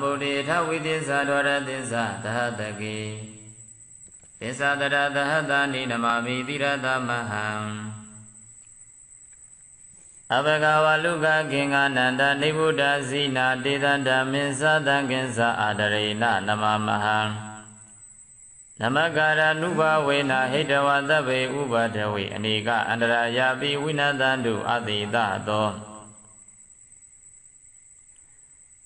ဗုဒ္ဓေထဝိသစ္စာဒဝရသစ္စာသဟတကေသစ္စာတရသဟတနိနမမိတိရသမဟံအဘဂဝလုကကင်္ဂနန္တနိဗ္ဗုဒ္ဓဇိနာတေတံဓမ္မင်္သတံကင်္စအာဒရေနနမမဟံနမကာရနုဘဝေနဟိတဝသဗ္ဗေဥပဒဝေအနေကအန္တရာယာပိဝိနတံတုအတိတသော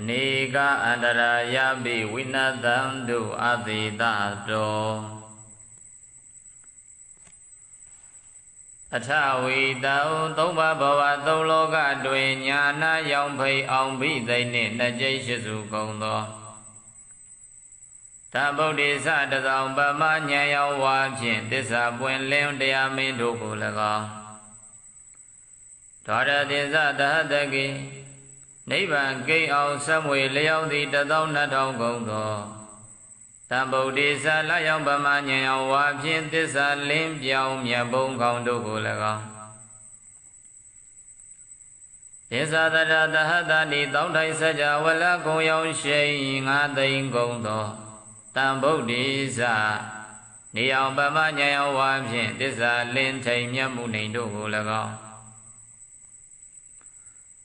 အနေကအန္တရာယပိဝိနတံတုအသေတတောအထဝီတောသုံးပါးဘဝသုံးလောကတွင်ညာနာရောင်ဖိအောင်ဘိသိနှင့်နှစ်ကျိရှိစုကုန်သောသဗ္ဗုဒ္ဓေသတသောပမဉာဏ်ရောဝါဖြင့်သစ္စာပွင့်လင်းတရားမင်းတို့ကို၎င်းဒေါရတိသသဟတကေ နိဗ္ဗာန်ဂိတ်အောင်ဆက်မွေလျောက်သည်တသောနှစ်ထောင်ကုန်သောတံဗုဒ္ဓေသလရောက်ပမဉ္ဇဉ်အောင်ဝါဖြင့်သစ္စာလင်းပြောင်းမြတ်ဘုံကောင်းတို့ကို၎င်းသစ္စာတရတဟတနိတောင်းထိုင်စကြဝလကုံရောင်ရှိန်ငါသိင်ကုန်သောတံဗုဒ္ဓေသနေအောင်ပမဉ္ဇဉ်အောင်ဝါဖြင့်သစ္စာလင်းထိန်မြတ်မှုနေတို့ကို၎င်း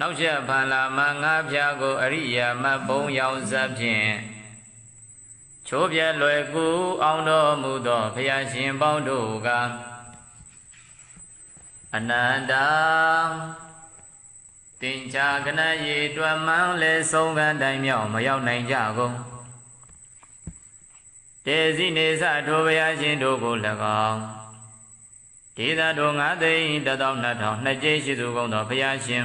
နောက်ချက်ဖန်လာမငါးဖြာကိုအရိယာမဘုံရောင်စပ်ဖြင့်ချိုးပြဲလွယ်ကူအောင်တော်မူသောဘုရားရှင်ပေါင်းတို့ကအနန္တတင်ချာကနရေတွမ်းမှန်းလဲဆုံးကန်တိုင်မြောက်မရောက်နိုင်ကြကုန်တေစီနေသထိုဘုရားရှင်တို့ကို၎င်းဒေသတို့ငါသိန်းတသောနှစ်ထောင်နှစ်ကျိရှိသူကုန်သောဘုရားရှင်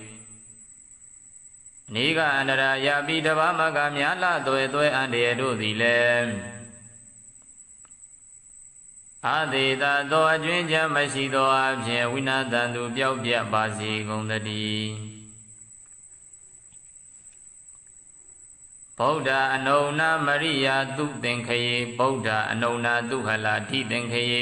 နေကအန္တရာယာပိတဘာမကမြာလသွဲသွဲအန္တရာတို့သည်လည်းအာသေတာသောအကျွင်းချမ်းမရှိသောအဖြစ်ဝိနာတန်သူပျောက်ပြတ်ပါစေကုန်သတည်းဗုဒ္ဓအနုဏမရိယာသူသင်္ခယေဗုဒ္ဓအနုဏသူဟလာတိသင်္ခယေ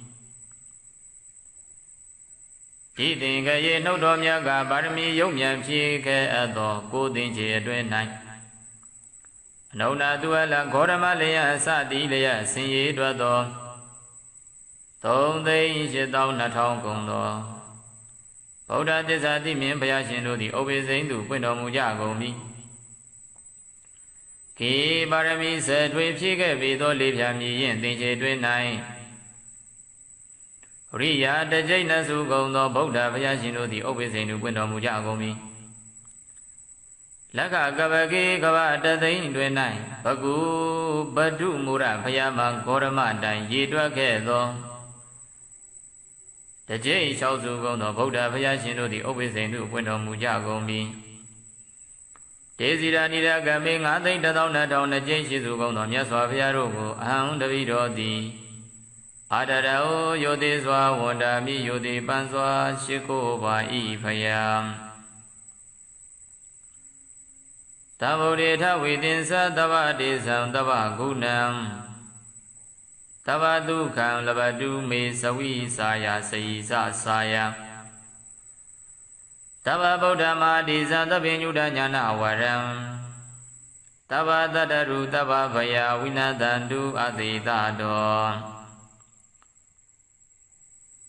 ဤသင်္ကရေနှုတ်တော်မြတ်ကပါရမီယုံမြန်ဖြည့်ခဲ့အပ်သောကိုသင်္ချေအတွင်း၌အနုနာသူအလဂေါရမလျအစတိလျဆင်ရည်တွက်သော3သိန်း8200ကုန်သောဗုဒ္ဓသစ္စာတိမြင်ဘုရားရှင်တို့သည်ဩဘေစိန်သူပွင့်တော်မူကြကုန်ပြီခေပါရမီဆယ်ထွေဖြည့်ခဲ့ပြီးသောလေးဖြာမြည်ရင်သင်္ချေတွင်၌ ရိယာတကြိတ်နစုကုံသောဗုဒ္ဓဘုရားရှင်တို့သည်ဥပ္ပေစိန်သူပွင့်တော်မူကြကုန်ပြီလက္ခကပကေကဗတသိန်းတွင်၌ဘကုပတုမူရဖယားမဂေါရမတိုင်ရေတွက်ခဲ့သောတကြိမ်လျှောက်စုကုန်သောဗုဒ္ဓဘုရားရှင်တို့သည်ဥပ္ပဇိန်တို့ပွင့်တော်မူကြကုန်ပြီဒေဇီရာနိရကမေငါသိန်းတစ်သောနှစ်ထောင်နှစ်ကြိမ်ရှိစုကုန်သောမြတ်စွာဘုရားတို့ကိုအဟံတပိတော်သည် အာတရဟောယောတိစွာဝန္တာမိယောတိပန်းစွာရှိခိုးပါဤဖယားတဗ္ဗုဒ္ဓေထဝိတင်္စသဗ္ဗတေဇံသဗ္ဗဂုဏံတဗ္ဗဒုက္ခံလဘတုမေသဝိစာယစေယစစာယတဗ္ဗဗုဒ္ဓမာတိဇံသဗ္ဗညုတညာနာဝရံတဗ္ဗတတ္တရုတဗ္ဗဗယဝိနတန္တုအတိတတော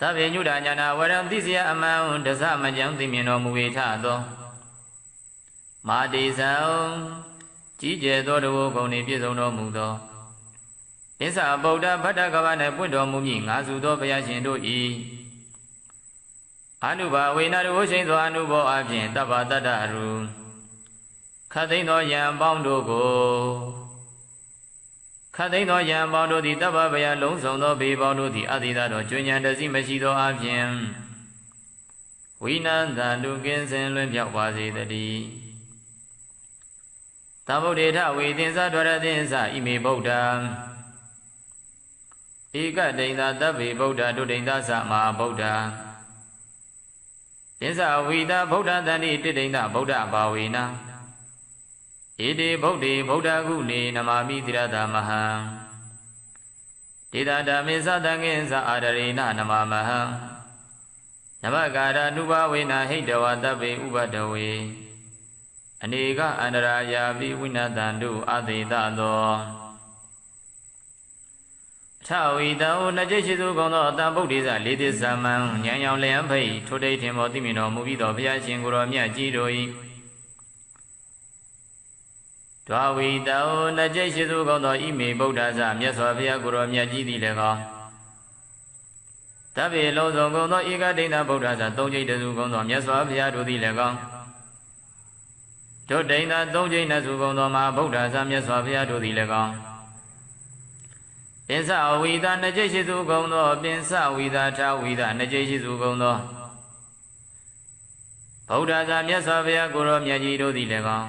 သဗ္ဗညုဒညာနာဝရံသိစယအမှန်တဇမကြံသိမြင်တော်မူ၏ထသောမာတိဇံကြီးကျယ်သောတဘောကုံနှင့်ပြည့်စုံတော်မူသောဣစ္ဆာဗုဒ္ဓဗတ္တကဗနှင့်ပွင့်တော်မူမည်ငါစုသောဘုရားရှင်တို့၏အနုဘာဝေနတဝရှိန်သောအနုဘောအဖြင့်တပ္ပတတ္တရူခတ်သိမ်းသောယံပေါင်းတို့ကို ခတ်သိမ်းသောယံပေါင်းတို့သည်တပ္ပဗယလုံးစုံသောဘေပေါင်းတို့သည်အတိသာတော်ကျွဉ္ဉံတစီမရှိသောအဖြင့်ဝိနန္တန္တုကင်းစင်လွင်ပြောက်ပါစေတည်းသဗုဒ္ဓေထဝေသင်္သဒရသင်္သဣမေဗုဒ္ဓံဧကဒိန်သာတဗ္ဗေဗုဒ္ဓဒုဒိန်သာသမဟာဗုဒ္ဓသင်္သဝိတာဗုဒ္ဓတန်တိတိဒိန်သာဗုဒ္ဓဘာဝေန ဣတိဗုဒ္ဓေဗုဒ္ဓကုနေနမာမိတိရတမဟံဒေတာဓမ္မေသတံငင်္စအာရရေနနမမဟံနမကာရနုဘဝေနဟိတဝတဗ္ဗေဥပဒဝေအနေကအန္တရာယာပိဝိနတန္တုအသေတသောထဝီတံဟိုနှစ်ကျိတ်ရှိသူကုန်သောအတံဗုဒ္ဓိသလေးသစ္စာမံဉာဏ်ရောင်လျံဖိတ်ထိုတိတ်ထင်မောသိမြင်တော်မူပြီးသောဘုရားရှင်ကိုယ်တော်မြတ်ကြီးတို့၏ ဒွာဝီတံဟိုနှစ်ကျိတ်ရှိသူကုန်သောဣမေဗုဒ္ဓဇမြတ်စွာဘုရားကိုယ်တော်မြတ်ကြီးသည်လည်းကောတဗ္ဗေလုံးစုံကုန်သောဧကဒိဋ္ဌဗုဒ္ဓဇသုံးကျိတ်တစုကုန်သောမြတ်စွာဘုရားတို့သည်လည်းကောတို့ဒိန်သာသုံးကျိန်းနဲ့စုကုန်သောမှာဗုဒ္ဓဇာမြတ်စွာဘုရားတို့သည်လည်းကောင်းပင်စဝိသာနှစ်ကျိရှိစုကုန်သောပင်စဝိသာထဝိသာနှစ်ကျိရှိစုကုန်သောဗုဒ္ဓဇာမြတ်စွာဘုရားကိုရောမြတ်ကြီးတို့သည်လည်းကောင်း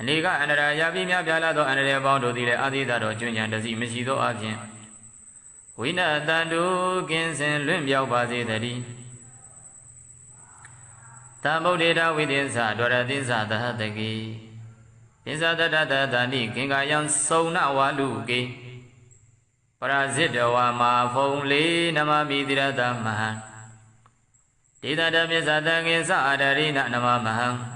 အနေကအန္တရာယာပိမြပြလာသောအန္တရာယ်ပေါင်းတို့သည်လည်းအာသီသတော်ကျွဉ္ဉံတစီမရှိသောအပြင်ဝိနတန္တုကင်းစင်လွင့်ပြောက်ပါစေတည်းတမ္ဗုဒ္ဓေတဝိသင်္သဒဝရသင်္သသဟတကိသင်္သတတတတဏိခင်္ကာယံစုံနဝါလူကေပရာဇိတဝါမာဖုံလေးနမမိတိရတမဟံဒေသတပိသတံငင်္စအာဒရိနနမမဟံ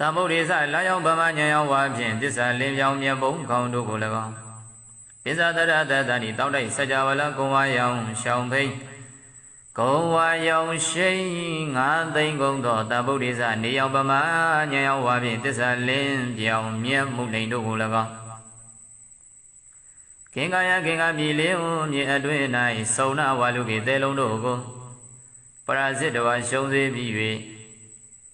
တမ္ဗုဒ္ဓေသလာယောင်ဗမဉာဏ်ရောက်ဝါဖြင့်တစ္ဆာလင်းပြောင်းမြတ်ဘုံခေါင်းတို့ကို၎င်းပိဇာတရတတဏိတောက်တိုက်စကြဝဠာကုံဝါယောင်ရှောင်းဖိတ်ကုံဝါယောင်ရှိန်ငါသိမ့်ကုန်သောတမ္ဗုဒ္ဓေသနေယောင်ဗမဉာဏ်ရောက်ဝါဖြင့်တစ္ဆာလင်းပြောင်းမြတ်မှုလိန်တို့ကို၎င်းကင်္ကာယကင်္ကာမြေလေးဟုမြေအတွင်း၌စုံနာဝါလူကေသဲလုံးတို့ကိုပရာဇိတဝါရှုံးစေပြီး၍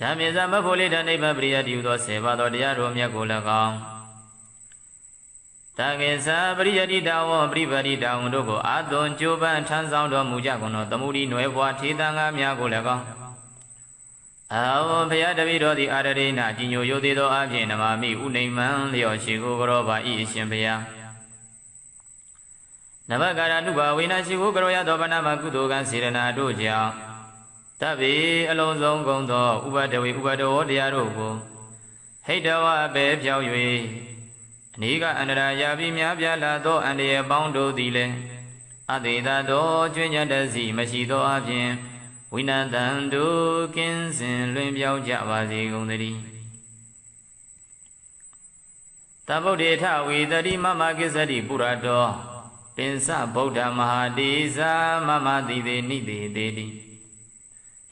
ဓမ္မသမဘုလိတံနိဗ္ဗာန်ပရိယတိဟုသောဆေပါသောတရားတော်မြတ်ကိုလည်းကောင်းတံကေသပရိယတိတဝံပရိပတိတဝံတို့ကိုအာသွန်ကြိုးပမ်းထမ်းဆောင်တော်မူကြကုန်သောသမုဒိနွယ်ဘွားထေတံငါများကိုလည်းကောင်းအာဝဘုရားတပည့်တော်သည်အာရရိနာကြီးညိုရိုသေးသောအဖြစ်နမမိဥနေမံလျော်ရှိကိုကြောပါဤအရှင်ဘုရားနဘကာရနုဘဝိနာရှိကိုကြောရသောဗနာမကုသိုလ်ကံစေရနာတို့ကြောင့် တဗ္ဗေအလုံးစုံကုန်သောဥပဒဝေဥပဒဝတရားတို့ကိုဟိတဝအပေဖြောက်၍အနိကအန္တရာယာပြီးများပြားလာသောအန္တရာယ်ပေါင်းတို့သည်လည်းအတေသာသောကျွင်းညတစီမရှိသောအပြင်ဝိနတံတို့ကင်းစင်လွင်ပြောင်းကြပါစေကုန်သတည်းတဗုဒ္ဓေထဝေတတိမမကိစ္စတိပုရတောပင်စဗုဒ္ဓမဟာတိဇာမမတိသေးနိတိသေးတိ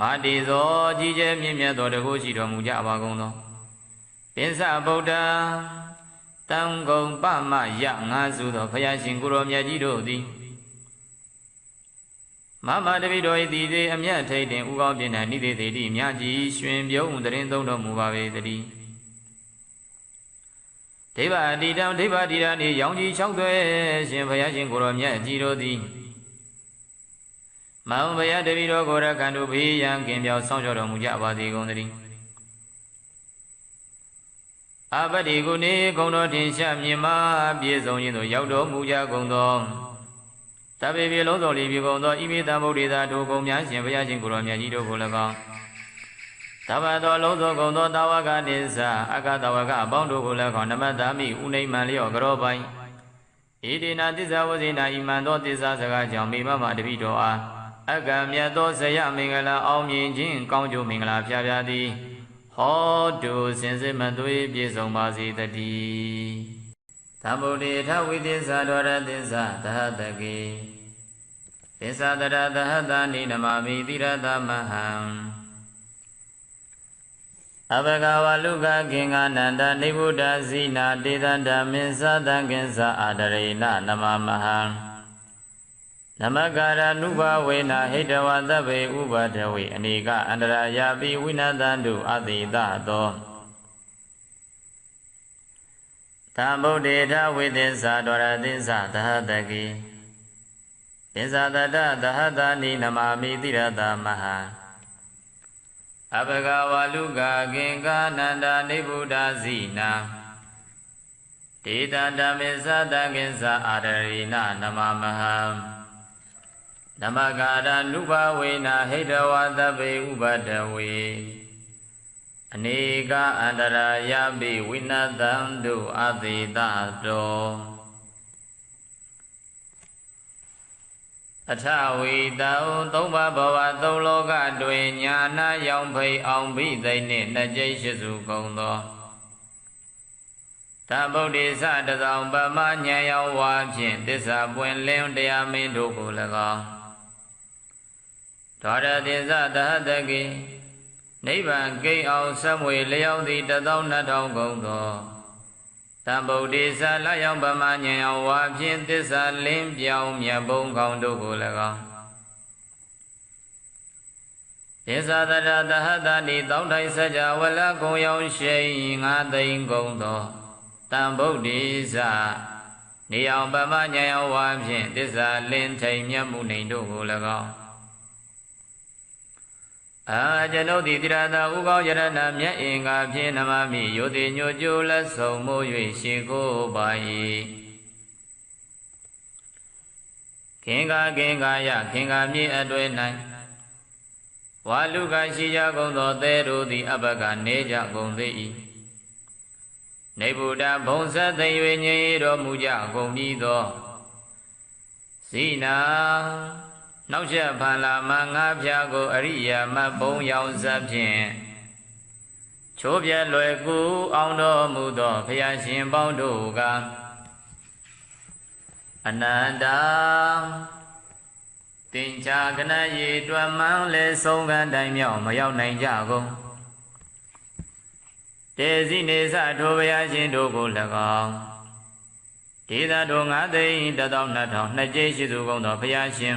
မာတိဇောကြီးကျယ်မြင့်မြတ်သောတကုရှိတော်မူကြပါကုန်သောပင်စဗုဒ္ဓတံကုံပမယငါစုသောဘုရားရှင်ကိုရောမြတ်ကြီးတို့သည်မမတပိတော်ဤတည်သေးအမျက်ထိတ်တင်ဥကောင်းပြင်းတဲ့နိသေးသေးတိမြကြီးရွှင်ပြုံးတရင်သုံးတော်မူပါပေတည်းဒိဗ္ဗအတိတံဒိဗ္ဗတိရနေရောင်ကြီး၆သွဲရှင်ဘုရားရှင်ကိုရောမြတ်ကြီးတို့သည် မောင်ဘုရားတပိတော်ကိုရကံတို့ဘေးရန်ကင်ပြောင်းဆောင်ကြောတော်မူကြပါစေကုန်သတည်းအပတိကုနေကုံတော်ထင်ရှားမြင်မာပြည့်စုံခြင်းသို့ရောက်တော်မူကြကုန်သောတပေပြေလုံးစုံလီပြေကုန်သောဣမိတံဗုဒ္ဓေသာတို့ကုံများရှင်ဘုရားရှင်ကိုရောမြတ်ကြီးတို့ကို၎င်းတဘတော်လုံးစုံကုန်သောတာဝကနိစ္စအကတဝကအပေါင်းတို့ကို၎င်းနမတမိဥနိမံလျော့ကြောပိုင်ဣတိနာသစ္စာဝဇိနာဣမံသောသစ္စာစကားကြောင့်မိမမတပိတော်အား အကံမြတ်သောဇယမင်္ဂလာအောင်မြင်ခြင်းကောင်းကျိုးမင်္ဂလာဖျားဖျားသည်ဟောတုစင်စစ်မသွေးပြည့်စုံပါစေတည်းသမ္ဗုဒ္ဓေထဝိသစ္စာဒဝရသစ္စာသဟတကေသစ္စာတရသဟတနိနမမိတိရသမဟံအဘဂဝလုကကင်္ဂနန္တနိဗ္ဗုဒ္ဓဇိနာတေတံဓမ္မင်္သတံကင်္စအာဒရေနနမမဟံ နမကာရနုဘဝေနာဟိတဝသဗ္ဗေဥပဒဝေအနေကအန္တရာယာပိဝိနတံတုအတိတသောသမ္ဗုဒ္ဓေထဝိသစ္စာဒရသစ္စာသဟတကေသစ္စာတတသဟတာနိနမမိတိရတမဟံအဘဂဝလူကကင်္ကာနန္ဒနိဗ္ဗုဒ္ဓဇိနာဒေတာဓမ္မေသတကိသအာရရိနနမမဟံ ဓမ္မကာရနုဘဝေနဟိတဝသဗ္ဗေဥပတဝေအနေကအန္တရာယပိဝိနတံတုအသေတတောအထဝီတောသုံးပါးဘဝသုံးလောကတွင်ညာနာရောင်ဖိအောင်ဘိသိနှင့်နှစ်ကျိတ်ရှိစုကုန်သောသဗ္ဗုဒ္ဓိသတသောပမဉာဏ်ရောက်ဝါဖြင့်သစ္စာပွင့်လင်းတရားမင်းတို့ကို၎င်း ဒေါရတိသသဟတကိနိဗ္ဗာန်ဂိတ်အောင်ဆက်မွေလျောက်သည်တသောနှစ်ထောင်ကုန်သောတံဗုဒ္ဓိသလရောက်ပမဉာဏ်ရောက်ဝါဖြင့်သစ္စာလင်းပြောင်းမြတ်ဘုံကောင်းတို့ကို၎င်းဒေသတရတဟတနိတောင်းထိုင်စကြဝလကုံရောက်ရှိငါသိင်ကုန်သောတံဗုဒ္ဓိသနေအောင်ပမဉာဏ်ရောက်ဝါဖြင့်သစ္စာလင်းထိန်မြတ်မှုနေတို့ကို၎င်း အာကျွန်ုပ်သည်တိရတာဥကောင်းယရဏမြတ်အင်္ဂါဖြင့်နမမိယောတိညိုကျိုးလက်ဆုံမိုး၍ရှေကိုပါ၏ခင်္ကာခင်္ကာယခင်္ကာမြေအတွေ့၌ဝါလူကရှိကြကုန်သောသဲတို့သည်အဘကနေကြကုန်သေး၏နေဗုဒ္ဓဘုံဆက်သိ၍ငြိမ်တော်မူကြကုန်ပြီးသောဇိနာ နောက်ချက်ဖန်လာမငါးဖြာကိုအရိယာမဘုံရောင်စပ်ဖြင့်ချိုးပြဲလွယ်ကူအောင်တော်မူသောဘုရားရှင်ပေါင်းတို့ကအနန္တတင်ချာကနရေတွမ်းမှန်းလဲဆုံးကန်တိုင်မြောက်မရောက်နိုင်ကြကုန်တေစီနေသထိုဘုရားရှင်တို့ကို၎င်းဒေသတို့ငါသိန်းတသောနှစ်ထောင်နှစ်ကျိရှိသူကုန်သောဘုရားရှင်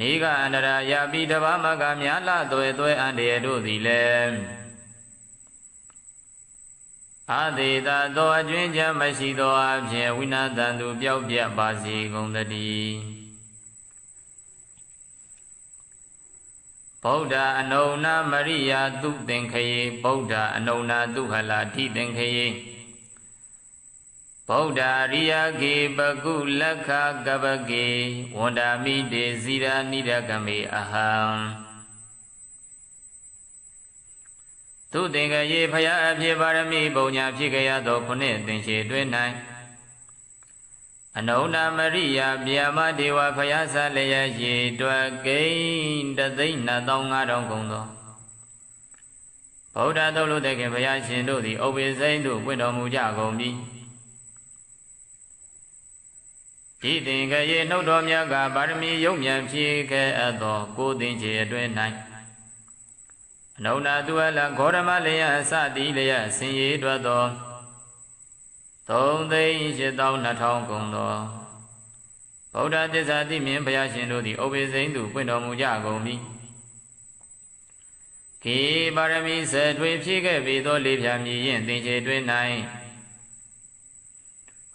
နေကအန္တရာယာပိတဘာမကမြာလသွဲသွဲအန္တရာတို့သည်လည်းအာသေတာသောအကျွင်းချမရှိသောအဖြစ်ဝိနာတန်သူပျောက်ပြတ်ပါစေကုန်တည်းဗုဒ္ဓအနုဏမရိယာသူသင်္ခယေဗုဒ္ဓအနုဏသူဟလာတိသင်္ခယေ ဗုဒ္ဓရိယကေပကုလက်ခကပကေဝန္ဒာမိတေဇီရာနိရကမေအဟံသူသင်္ကရေဖယားအဖြစ်ပါရမီပုံညာဖြစ်ကြရသောခုနှစ်သင်္ချေတွင်၌အနုဏမရိယဗျာမဒေဝဖယားဆလျက်ရေတွက်ကိန်းတသိန်း2500ကုန်သောဗုဒ္ဓသုတ်လို့တဲ့ခင်ဘုရားရှင်တို့သည်ဥပ္ပေစိမ့်တို့ပွင့်တော်မူကြကုန်ပြီ ဒီသင်္ကရေနှုတ်တော်မြတ်ကပါရမီယုံမြန်ဖြည့်ခဲ့အပ်သောကိုသင်္ချေအတွင်း၌အနုဏသူအလဂေါရမလျအစတိလျဆင်ရည်တွက်သော3သိန်း8200ကုန်သောဗုဒ္ဓသစ္စာတိမြင်ဘုရားရှင်တို့သည်ဩဘေစိန်သူပွင့်တော်မူကြကုန်ပြီခေပါရမီဆယ်ထွေဖြည့်ခဲ့ပြီးသောလေးဖြာမြည်ရင်သင်္ချေတွင်၌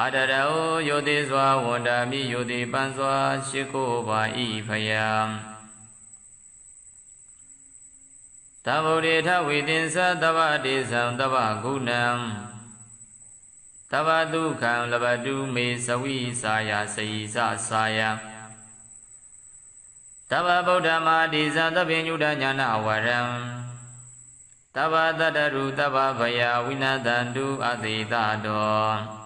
အာတရောယောတိစွာဝန္တာမိယောတိပန်းစွာရှိခိုးပါဤဖယံတဗ္ဗုဒ္ဓေထဝိတင်္စသဗ္ဗတေသံသဗ္ဗဂုဏံသဗ္ဗဒုက္ခံလဘတုမေသဝိစာယစေယသစာယတဗ္ဗဗုဒ္ဓမာတိသသဗ္ဗညုတညာနာဝရံတဗ္ဗတတ္တရုတဗ္ဗဗယဝိနတန္တုအသေတတော်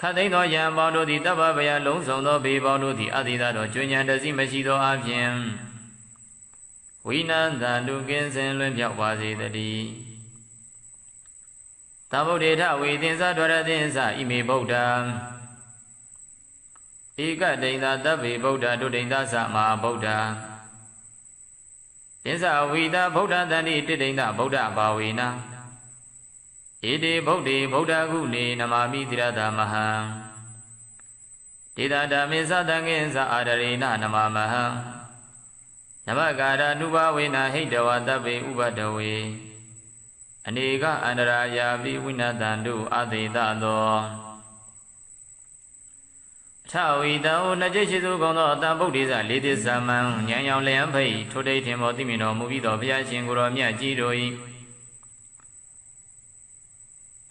ခတ်သိမ်းသောယံပေါင်းတို့သည်တပ္ပဗယလုံးစုံသောဘေပေါင်းတို့သည်အတိသာတော်ကျွဉ္ဉံတစီမရှိသောအဖြင့်ဝိနန္တလူကင်းစင်လွင်ပြောက်ပါစေတည်းသဗုဒ္ဓေထဝေသင်္သဒရသင်္သဣမေဗုဒ္ဓံဧကဒိန်သာတဗ္ဗေဗုဒ္ဓဒုဒိန်သာသမဟာဗုဒ္ဓသင်္သဝိတာဗုဒ္ဓတန်တိတိဒိန်သာဗုဒ္ဓဘာဝေန ဣတိဗုဒ္ဓေဗုဒ္ဓကုနေနမာမိတိရတမဟံဒေတာဓမ္မေသတံငိသအာရရေနနမမဟံနမကာရနုဘဝေနဟိတဝတဗ္ဗေဥပဒဝေအနေကအန္တရာယာပိဝိနတံတုအသေတသောထဝီတံဩနှကျိတ်ရှိသူကုံသောအတံဗုဒ္ဓိသလေးသစ္စာမံဉာဏ်ရောင်လျံဖိတ်ထိုတိတ်ထင်မောသိမြင်တော်မူပြီးသောဘုရားရှင်ကိုယ်တော်မြတ်ကြီးတို့၏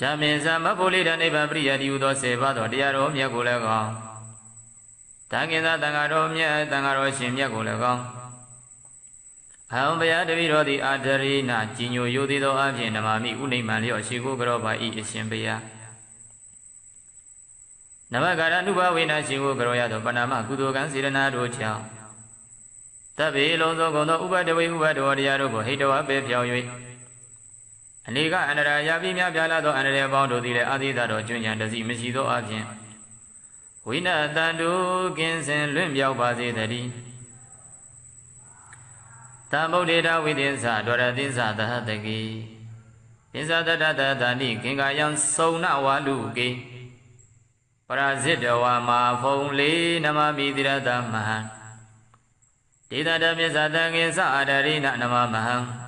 ဓမ္မင်သမဖို့လေးတာနိဗ္ဗာန်ပရိယတိဟုသောဆေပါသောတရားတော်မြတ်ကိုလည်းကောင်းတန်ခင်သာတန်ဃာတော်မြတ်တန်ဃာတော်ရှင်မြတ်ကိုလည်းကောင်းအဟံဘုရားတပည့်တော်သည်အာဒရိနာကြီးညိုယိုသေးသောအဖြစ်နမမိဥနိမ့်မှန်လျော့ရှိကိုကြောပါဤအရှင်ဘုရားနမကာရနုဘဝေနရှင်ကိုကရောရသောပဏာမကုသိုလ်ကံစေရနာတို့ကြောင့်တဗ္ဗေလုံးစုံကုန်သောဥပဒဝေဥပဒဝတရားတို့ကိုဟိတဝပေဖြောင်း၍ အနေကအန္တရာယာပိမြပြလာသောအန္တရာယ်ပေါင်းတို့သည်လည်းအာသီသတော်ကျွဉ္ဉံတစီမရှိသောအပြင်ဝိနတန်တုကင်းစင်လွင့်ပြောက်ပါစေတည်းတမ္ဗုဒ္ဓေတဝိသင်္သဒဝရသင်္သသဟတကိသင်္သတတတတဏိကင်္ကာယံစုံနဝါလူကေပရာဇိတဝါမာဖုံလေးနမမိတိရတမဟံဒေသတပိသတံငင်္စအာဒရိနနမမဟံ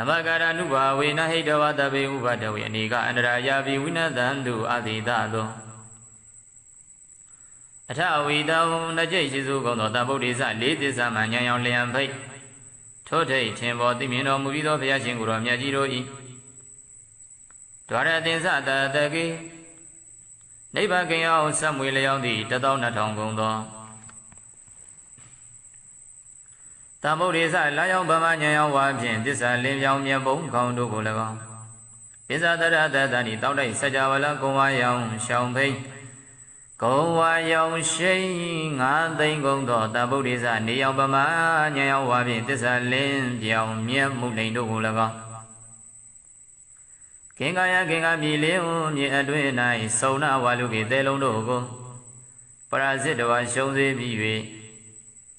နမကာရနုဘာဝေနဟိတဝတပေဥပဒဝေအနေကအန္တရာယာပိဝိနတံတုအတိတသောအထဝီတံနကြိတ်ရှိစုကုန်သောတဗုဒ္ဓိစလေးသစ္စာမှဉာဏ်ရောင်လျံဖိတ်ထို့ထိတ်ထင်ပေါ်သိမြင်တော်မူပြီးသောဘုရားရှင်ကိုယ်တော်မြတ်ကြီးတို့၏ဒွါရသင်္စတတကေနိဗ္ဗာန်ကင်အောင်ဆက်မွေလျောင်းသည့်12000ကုန်သော တမ္ဗုဒ္ဓေသလာယောင်ဗမညံယောင်ဝါဖြင့်တစ္ဆာလင်းပြောင်းမြတ်ဘုံကောင်းတို့ကို၎င်းပိဇာတရတတဏိတောက်တိုက်စကြဝဠာကုံဝါယောင်ရှောင်းဖိတ်ကုံဝါယောင်ရှိန်ငါးသိန်းကုန်သောတဗုဒ္ဓေသနေယောင်ဗမညံယောင်ဝါဖြင့်တစ္ဆာလင်းပြောင်းမြတ်မှုလိန်တို့ကို၎င်းကင်္ကာယကင်္ကာမြေလေးဟုမြေအတွင်း၌စုံနာဝါလူကေတဲလုံးတို့ကိုပရာဇစ်တဝါရှုံးစေပြီး၍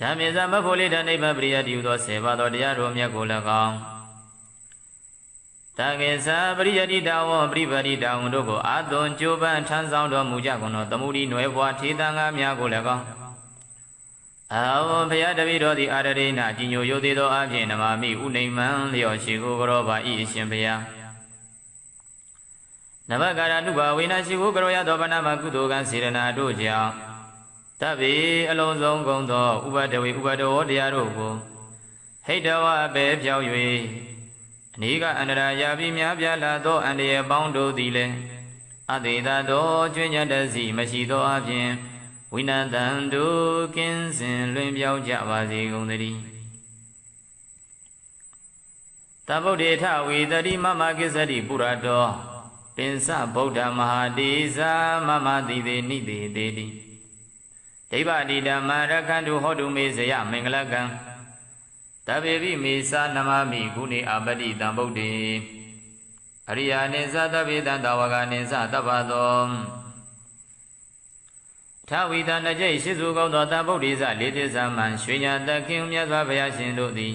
ဓမ္မေသမဖို့လေတံနိဗ္ဗာန်ပရိယတိဟုသောဆေပါသောတရားတော်မြတ်ကိုလည်းကောင်းတကေသာပရိယတိတာဝပရိပတိတာဝတို့ကိုအာသွန်ကြိုးပမ်းထမ်းဆောင်တော်မူကြကုန်သောသမုဒိနွယ်ဘွားထေတံငါများကိုလည်းကောင်းအာဝဘုရားတပည့်တော်သည်အာရရိနာကြီးညိုယုသေးသောအဖြစ်နမမိဥနေမံလျော်ရှိကိုကြောပါဤအရှင်ဘုရားနဘကာရနုဘဝေနရှိကိုကြောရသောဗနာမကုသိုလ်ကံစေရနာတို့ကြောင့် တဗ္ဗေအလုံးစုံကုန်သောဥပဒဝေဥပဒဝတရားတို့ကိုဟိတဝအပေဖြောက်၍အနိကအန္တရာယာပြီးများပြားလာသောအန္တရာယ်ပေါင်းတို့သည်လည်းအတေသာသောကျွညတ်တစီမရှိသောအပြင်ဝိနတံတို့ကင်းစင်လွင်ပြောင်းကြပါစေကုန်သတည်းတဗုဒ္ဓေထဝေတတိမမကိစ္စတိပုရတောပင်စဗုဒ္ဓမဟာတိဇာမမတိသေးနိတိသေးတိ ဒိဗ္ဗတိဓမ္မရခန္တုဟောတုမေဇယမင်္ဂလကံတဗေပိမေသာနမမိဂုဏေအပတိတံဗုဒ္ဓေအရိယာနိသသဗ္ဗေတံတဝကနိသတပ္ပသောထာဝိတနကြိတ်ရှိစုကောင်းသောတဗုဒ္ဓိသလေးသစ္စာမှန်ရွှေညာတခင်မြတ်စွာဘုရားရှင်တို့သည်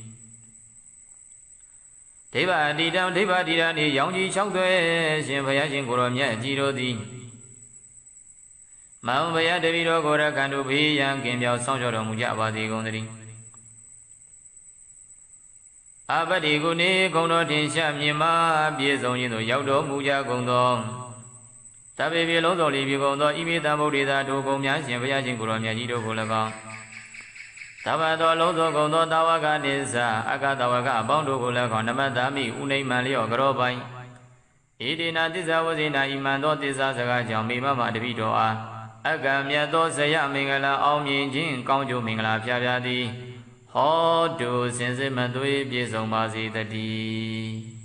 ဒိဗ္ဗအတိတံဒိဗ္ဗတိရနေရောင်ကြီး၆သွဲရှင်ဘုရားရှင်ကိုရောမြတ်ကြီးတို့သည်မောင်ဘုရားတပည့်တော်ကိုရကံတို့ဘေးရန်ကင်ပြောင်းဆောင်ကြတော်မူကြပါစေကုန်သတည်းအပတိကုနေကုံတော်ထင်ရှားမြင်မာပြည့်စုံခြင်းသို့ရောက်တော်မူကြကုန်သောတပေပြေလုံးစုံလီပြေကုန်သောဣမိတံဗုဒ္ဓေသာတို့ကုံများရှင်ဘုရားရှင်ကိုရောမြတ်ကြီးတို့ကို၎င်း တဘတော်လုံးစုံကုန်သောတာဝကနိစ္စအကတဝကအပေါင်းတို့ကို၎င်းနမတမိဥနိမံလျော့ကြောပိုင်ဣတိနာသစ္စာဝဇိနာဣမံသောသစ္စာစကားကြောင့်မိမမတပိတော်အားအကံမြတ်သောဇယမင်္ဂလာအောင်မြင်ခြင်းကောင်းကျိုးမင်္ဂလာဖျားဖျားသည်ဟောတုစင်စစ်မသွေးပြည့်စုံပါစေတည်း